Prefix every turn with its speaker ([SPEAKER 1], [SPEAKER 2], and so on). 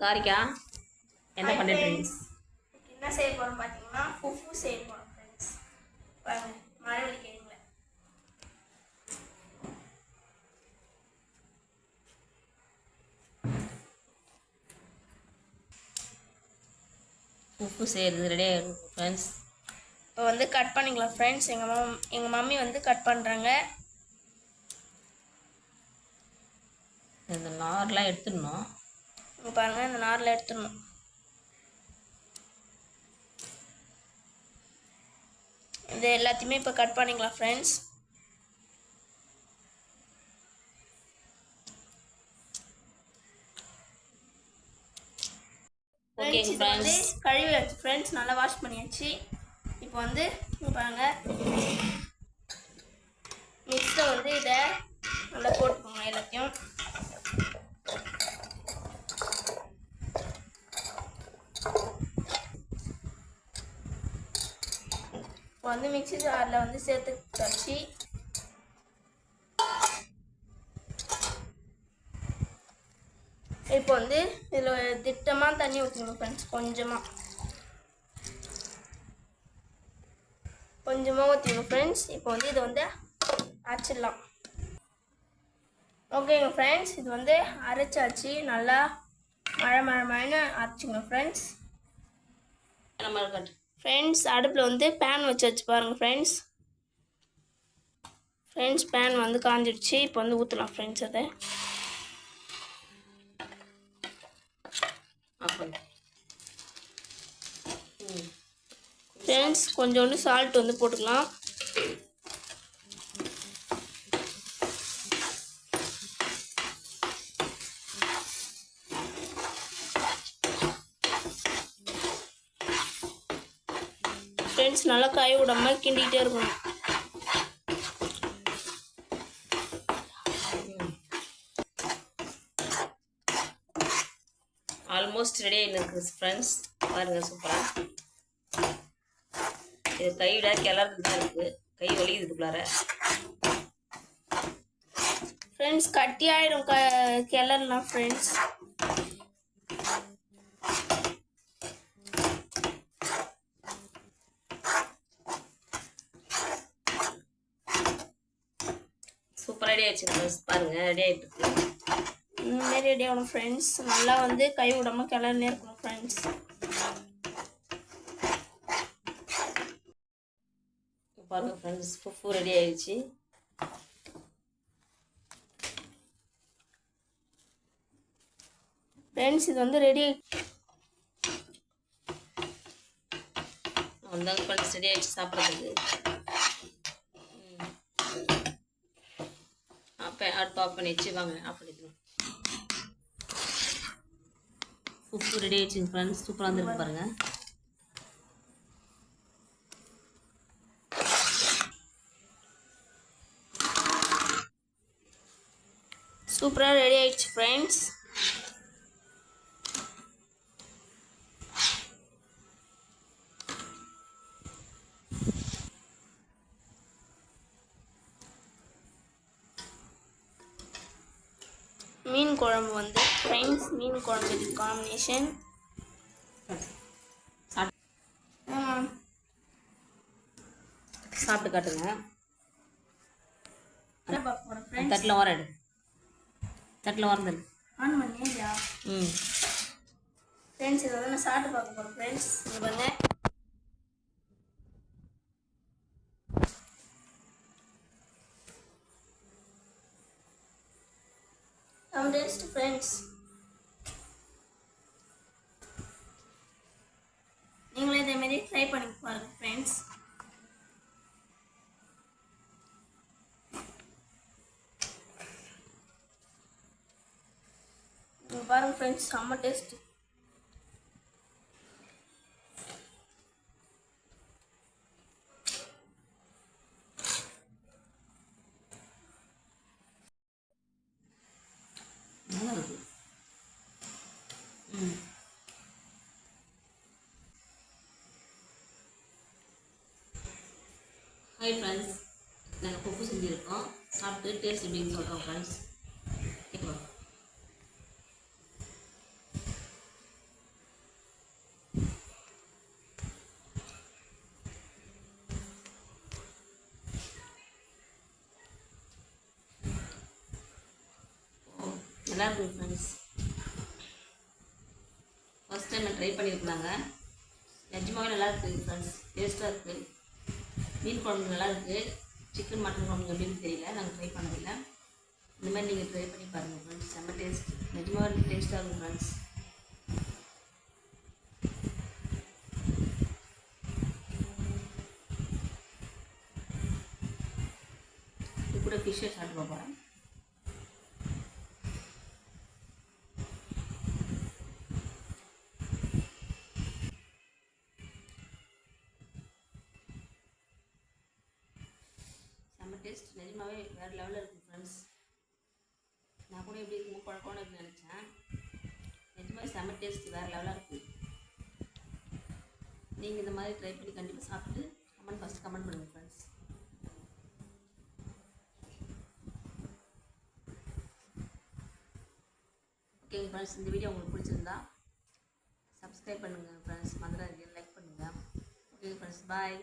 [SPEAKER 1] காரிக்கா என்ன பண்ணிட்டு.
[SPEAKER 2] இன்னைக்கு என்ன செய்ய போறோம் பார்த்தீங்கன்னா ஃபுஃபு செய்ய போறோம் ஃப்ரெண்ட்ஸ் பாருங்க மழை வலிக்கிறீங்களே
[SPEAKER 1] உப்பு செய்கிறது ரெடியாக இருக்கும் ஃப்ரெண்ட்ஸ்
[SPEAKER 2] இப்போ வந்து கட் பண்ணிக்கலாம் ஃப்ரெண்ட்ஸ் எங்கள் மம் எங்கள் மம்மி வந்து கட் பண்ணுறாங்க
[SPEAKER 1] இந்த நார்லாம் எடுத்துடணும்.
[SPEAKER 2] இங்கே பாருங்கள் இந்த நாரில் எடுத்துடணும். இது எல்லாத்தையுமே இப்போ கட் பண்ணிக்கலாம் ஃப்ரெண்ட்ஸ்
[SPEAKER 1] ஓகே
[SPEAKER 2] ஃப்ரெண்ட்ஸ் இது வந்து கழுவி வச்சு ஃப்ரெண்ட்ஸ் நல்லா வாஷ் பண்ணியாச்சு. இப்போ வந்து பாருங்க. மிக்ஸில் வந்து இதை நல்லா போட்டுக்கோங்க எல்லாத்தையும். இப்போ வந்து மிக்ஸி ஜாரில் வந்து சேர்த்து வச்சு இப்போ வந்து இதில் திட்டமாக தண்ணி ஊற்றணும் ஃப்ரெண்ட்ஸ் கொஞ்சமாக. கொஞ்சமாக ஊற்றிக்கணும் ஃப்ரெண்ட்ஸ் இப்போ வந்து இது வந்து அரைச்சிடலாம். ஓகேங்க ஃப்ரெண்ட்ஸ் இது வந்து அரைச்சாச்சு. நல்லா மழை மழை மழைன்னு அரைச்சிக்கணும் ஃப்ரெண்ட்ஸ்
[SPEAKER 1] நம்ம இருக்கட்டும்
[SPEAKER 2] ஃப்ரெண்ட்ஸ் அடுப்பில் வந்து பேன் வச்சு வச்சு பாருங்கள் ஃப்ரெண்ட்ஸ் ஃப்ரெண்ட்ஸ் பேன் வந்து காஞ்சிடுச்சு. இப்போ வந்து ஊற்றலாம் ஃப்ரெண்ட்ஸ் அதை. ஃப்ரெண்ட்ஸ் கொஞ்சோண்டு சால்ட் வந்து போட்டுக்கலாம். ஃப்ரெண்ட்ஸ் நல்லா காய விடாம கிண்டிக்கிட்டே இருக்கணும்.
[SPEAKER 1] ஆல்மோஸ்ட் ரெடி எனக்கு ஃப்ரெண்ட்ஸ் பாருங்கள் சூப்பராக இது கை விட கிளறது தான் இருக்குது கை வலிக்குது இதுக்குள்ளார.
[SPEAKER 2] ஃப்ரெண்ட்ஸ் கட்டி ஆயிடும் க கிளறலாம் ஃப்ரெண்ட்ஸ்
[SPEAKER 1] சூப்பராக ரெடி ஆயிடுச்சு ஃப்ரெண்ட்ஸ் பாருங்கள் ரெடி ஆகிட்டு இருக்கு.
[SPEAKER 2] இந்த மாதிரி ரெடி ஆகணும் ஃப்ரெண்ட்ஸ் நல்லா வந்து கை விடாம கிளறினே இருக்கணும் ஃப்ரெண்ட்ஸ்
[SPEAKER 1] பாருங்க ஃப்ரெண்ட்ஸ் ஃபுஃபு ரெடி ஆயிடுச்சு.
[SPEAKER 2] ஃப்ரெண்ட்ஸ் இது வந்து ரெடி
[SPEAKER 1] வந்தாங்க ஃப்ரெண்ட்ஸ் ரெடி ஆயிடுச்சு சாப்பிட்றதுக்கு. அடுப்பு ஆஃப் பண்ணி வச்சு வாங்க ஆஃப் பண்ணிக்கலாம். ரெடி ஆயிடுச்சுங்க ஃப்ரெண்ட்ஸ் சூப்பராக வந்துருக்கு பாருங்கள்
[SPEAKER 2] சூப்பராக ரெடி ஆயிடுச்சு ஃப்ரெண்ட்ஸ் மீன் குழம்பு வந்து ஃப்ரெண்ட்ஸ் மீன் குழம்பு இது காம்பினேஷன்
[SPEAKER 1] சாப்பிட்டு காட்டுங்க. தட்டில் ஓரம் எடு. தட்டில் ஓரம் தரு
[SPEAKER 2] ஆன் பண்ணியா?
[SPEAKER 1] ம்.
[SPEAKER 2] ஃப்ரெண்ட்ஸ் இதை வந்து நான் சாப்பிட்டு பார்க்க போகிறேன் ஃப்ரெண்ட்ஸ் இங்கே பாருங்க. சம் டேஸ்ட் ஃப்ரெண்ட்ஸ் நீங்களும் இதே மாதிரி ட்ரை பண்ணி பாருங்க ஃப்ரெண்ட்ஸ் பாருங்க ஃப்ரெண்ட்ஸ் செம்ம டேஸ்ட்
[SPEAKER 1] ஹாய் ஃப்ரெண்ட்ஸ் நாங்கள் கொப்பு செஞ்சுருக்கோம் சாப்பிட்டு டேஸ்ட் எப்படின்னு சொல்கிறோம் ஃப்ரெண்ட்ஸ் கேட்குறோம் நல்லா இருக்குது ஃப்ரெண்ட்ஸ் ஃபஸ்ட் டைம் ட்ரை பண்ணியிருக்காங்க நிஜமாகவே நல்லா இருக்குது ஃப்ரெண்ட்ஸ் டேஸ்ட்டாக இருக்குது மீன் குழம்பு நல்லா இருக்குது சிக்கன் மட்டன் குழம்பு எப்படின்னு தெரியல. நாங்கள் ட்ரை பண்ணதில்லை. இந்த மாதிரி நீங்கள் ட்ரை பண்ணி பாருங்கள் ஃப்ரெண்ட்ஸ் செம்ம டேஸ்ட் நிஜமாவே டேஸ்ட்டாக இருக்கும் ஃப்ரெண்ட்ஸ் இது கூட ஃபிஷ்ஷை சாப்பிட்டு போகிறேன் டேஸ்ட் நிஜமாவே வேறு லெவலில் இருக்கும் ஃப்ரெண்ட்ஸ் நான் கூட எப்படி இருக்கும் குழப்பம்னு இருக்கு நினச்சேன். நிஜமாவே செம்ம டேஸ்ட் வேறு லெவலாக இருக்குது நீங்கள் இந்த மாதிரி ட்ரை பண்ணி கண்டிப்பாக சாப்பிட்டு கமெண்ட் ஃபஸ்ட்டு கமெண்ட் பண்ணுங்கள் ஃப்ரெண்ட்ஸ் ஓகேங்க ஃப்ரெண்ட்ஸ் இந்த வீடியோ உங்களுக்கு பிடிச்சிருந்தா சப்ஸ்கிரைப் பண்ணுங்கள் ஃப்ரெண்ட்ஸ் மதுரை லைக் பண்ணுங்கள் ஓகே ஃப்ரெண்ட்ஸ் பாய்